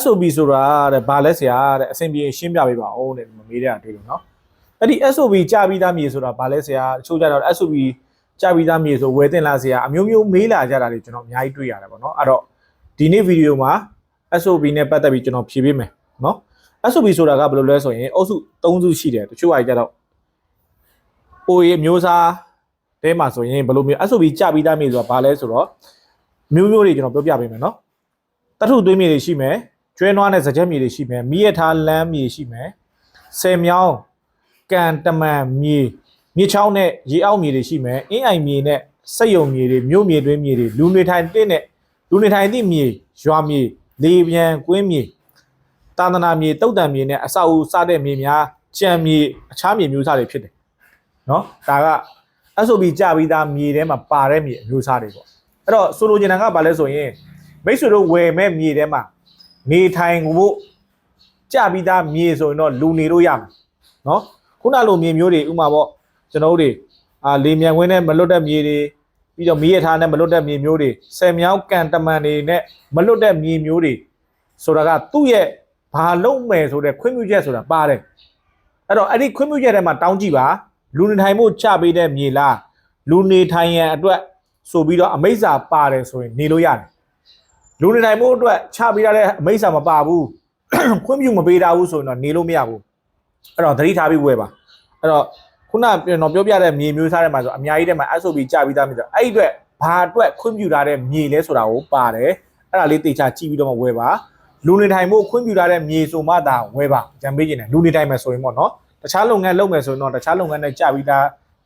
SOB ဆိုတာတဲ့ဘာလဲဆရာတဲ့အဆင်ပြေရှင်းပြပေးပါဦးတဲ့မမေးတဲ့အတွေ့လို့နော်အဲ့ဒီ SOB ကြာပြီးသားမြေဆိုတာဘာလဲဆရာအချို့ကြတော့ SOB ကြာပြီးသားမြေဆိုဝယ်တင်လာဆရာအမျိုးမျိုးမေးလာကြတာတွေကျွန်တော်အများကြီးတွေ့ရတယ်ပေါ့နော်အဲ့တော့ဒီနေ့ဗီဒီယိုမှာ SOB နဲ့ပတ်သက်ပြီးကျွန်တော်ဖြေပေးမယ်နော် SOB ဆိုတာကဘယ်လိုလဲဆိုရင်အုပ်စု၃စုရှိတယ်တချို့အကြတော့ OA မျိုးစားတဲမှာဆိုရင်ဘယ်လိုမျိုး SOB ကြာပြီးသားမြေဆိုတာဘာလဲဆိုတော့မျိုးမျိုးတွေကျွန်တော်ပြောပြပေးမယ်နော်တထုသွေးမြေတွေရှိမယ် ကျွဲနွားနဲ့စကြက်မြေတွေရှိမယ်မိရထားလမ်းမြေရှိမယ်ဆယ်မြောင်းကန်တမန်မြေမြေချောင်းနဲ့ရေအောက်မြေတွေရှိမယ်အင်းအိုင်မြေနဲ့စက်ယုံမြေတွေမြို့မြေတွင်းမြေတွေလူနေထိုင်တဲ့နဲ့လူနေထိုင်သည့်မြေရွာမြေလေပြန်ကွင်းမြေတာသနာမြေတုတ်တံမြေနဲ့အဆောက်အဦစတဲ့မြေများကြံမြေအခြားမြေမျိုးစားတွေဖြစ်တယ်နော်ဒါက SOB ကြပြီးသားမြေထဲမှာပါတဲ့မြေအမျိုးစားတွေပေါ့အဲ့တော့ဆိုလိုချင်တာကဘာလဲဆိုရင်မိတ်ဆွေတို့ဝယ်မဲ့မြေထဲမှာ နေထိုင်ဖို့ကြပြီးသားမြေဆိုရင်တော့လူနေလို့ရမှာနော်ခုနလိုမြေမျိုးတွေဥမာပေါ့ကျွန်တော်တို့တွေအာလေမြန်ခွင်းနဲ့မလွတ်တဲ့မြေတွေပြီးတော့မြေရထားနဲ့မလွတ်တဲ့မြေမျိုးတွေဆယ်မြောင်းကန်တမန်တွေနဲ့မလွတ်တဲ့မြေမျိုးတွေဆိုတာကသူ့ရဲ့ဘာလုံးမယ်ဆိုတဲ့ခွင့်ပြုချက်ဆိုတာပါတယ်အဲ့တော့အဲ့ဒီခွင့်ပြုချက်ထဲမှာတောင်းကြည့်ပါလူနေထိုင်ဖို့ချပေးတဲ့မြေလားလူနေထိုင်ရန်အတွက်ဆိုပြီးတော့အမိစ္ဆာပါတယ်ဆိုရင်နေလို့ရတယ် လူနေနိုင်မှုအတွက်ချပေးရတဲ့အမိတ်ဆာမပါဘူးခွင့်ပြုမပေးတာဘူးဆိုရင်တော့နေလို့မရဘူးအဲ့တော့သတိထားပြီးဝယ်ပါအဲ့တော့ခုနကျွန်တော်ပြောပြတဲ့မြေမျိုးစားထဲမှာဆိုအများကြီးထဲမှာ SOB ကြပြီးသားမြေဆိုအဲ့ဒီအတွက်ဘာအတွက်ခွင့်ပြုထားတဲ့မြေလဲဆိုတာကိုပါတယ်အဲ့ဒါလေးတေချာကြည့်ပြီးတော့မှဝယ်ပါလူနေထိုင်မှုခွင့်ပြုထားတဲ့မြေဆိုမှသာဝယ်ပါကြံပေးခြင်းတယ်လူနေထိုင်မယ်ဆိုရင်ပေါ့နော်တခြားလုပ်ငန်းလုပ်မယ်ဆိုရင်တော့တခြားလုပ်ငန်းနဲ့ကြပြီးသား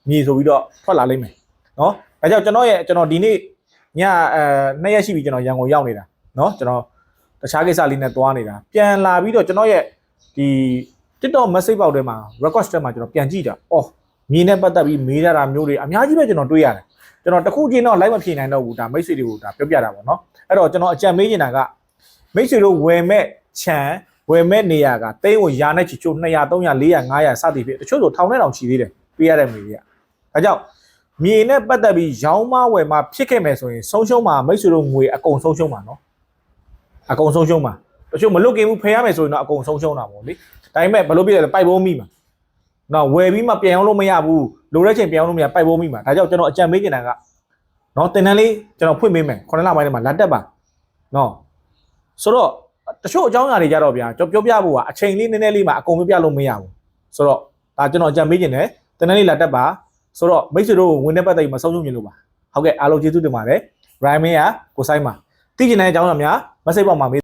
မြေဆိုပြီးတော့ထွက်လာလိမ့်မယ်နော်ဒါကြောင့်ကျွန်တော်ရဲ့ကျွန်တော်ဒီနေ့ ညအဲနှစ်ရက်ရှိပြီကျွန်တော်ရန်ကုန်ရောက်နေတာ เนาะကျွန်တော်တခြားကိစ္စလေးနဲ့သွားနေတာပြန်လာပြီးတော့ကျွန်တော်ရဲ့ဒီ TikTok message ပေါက်ထဲမှာ request ထဲမှာကျွန်တော်ပြန်ကြည့်တာအော်မြင်းနဲ့ပတ်သက်ပြီးမေးရတာမျိုးတွေအများကြီးပဲကျွန်တော်တွေ့ရတယ်ကျွန်တော်တခုချင်းတော့ live မဖြေနိုင်တော့ဘူးဒါမိတ်ဆွေတွေကိုဒါပြောပြတာပေါ့เนาะအဲ့တော့ကျွန်တော်အကြံမေးနေတာကမိတ်ဆွေတို့ဝယ်မဲ့ခြံဝယ်မဲ့နေရာကတိန်းကိုရာနဲ့ချီချိုး200 300 400 500စသည်ဖြင့်တချို့ဆိုထောင်နဲ့တောင်ချီသေးတယ်ပေးရတဲ့မေတွေကဒါကြောင့် မြေနဲ့ပတ်သက်ပြီးရောင်းမဝယ်မဖြစ်ခဲ့မယ်ဆိုရင်ဆုံးရှုံးမှာမိတ်ဆွေတို့ငွေအကုန်ဆုံးရှုံးမှာနော်အကုန်ဆုံးရှုံးမှာတချို့မလွတ်ကင်ဘူးဖယ်ရမယ်ဆိုရင်တော့အကုန်ဆုံးရှုံးတာပေါ့လေဒါပေမဲ့ဘယ်လိုဖြစ်လဲပိုက်ပုံးမိမှာနော်ဝယ်ပြီးမှပြန်အောင်လို့မရဘူးလိုတဲ့ချိန်ပြန်အောင်လို့မရပိုက်ပုံးမိမှာဒါကြောင့်ကျွန်တော်အကြံပေးချင်တာကနော်တင်တန်းလေးကျွန်တော်ဖွင့်ပေးမယ်9လပိုင်းထဲမှာလက်တက်ပါနော်ဆိုတော့တချို့အကြောင်းအရာတွေကြတော့ဗျာကျွန်တော်ပြောပြဖို့ကအချိန်လေးနည်းနည်းလေးမှာအကုန်မပြလို့မရဘူးဆိုတော့ဒါကျွန်တော်အကြံပေးချင်တယ်တင်တန်းလေးလက်တက်ပါ ဆိုတော့မိတ်ဆွေတို့ဝင်တဲ့ပတ်သက်ပြီးမဆုံးရှုံးမြင်လို့ပါဟုတ်ကဲ့အားလုံးကျေးဇူးတင်ပါတယ် Ryan မင်းကကိုဆိုင်ပါသိကျင်တဲ့အကြောင်းအရာများမစိတ်ပေါက်မှာမေး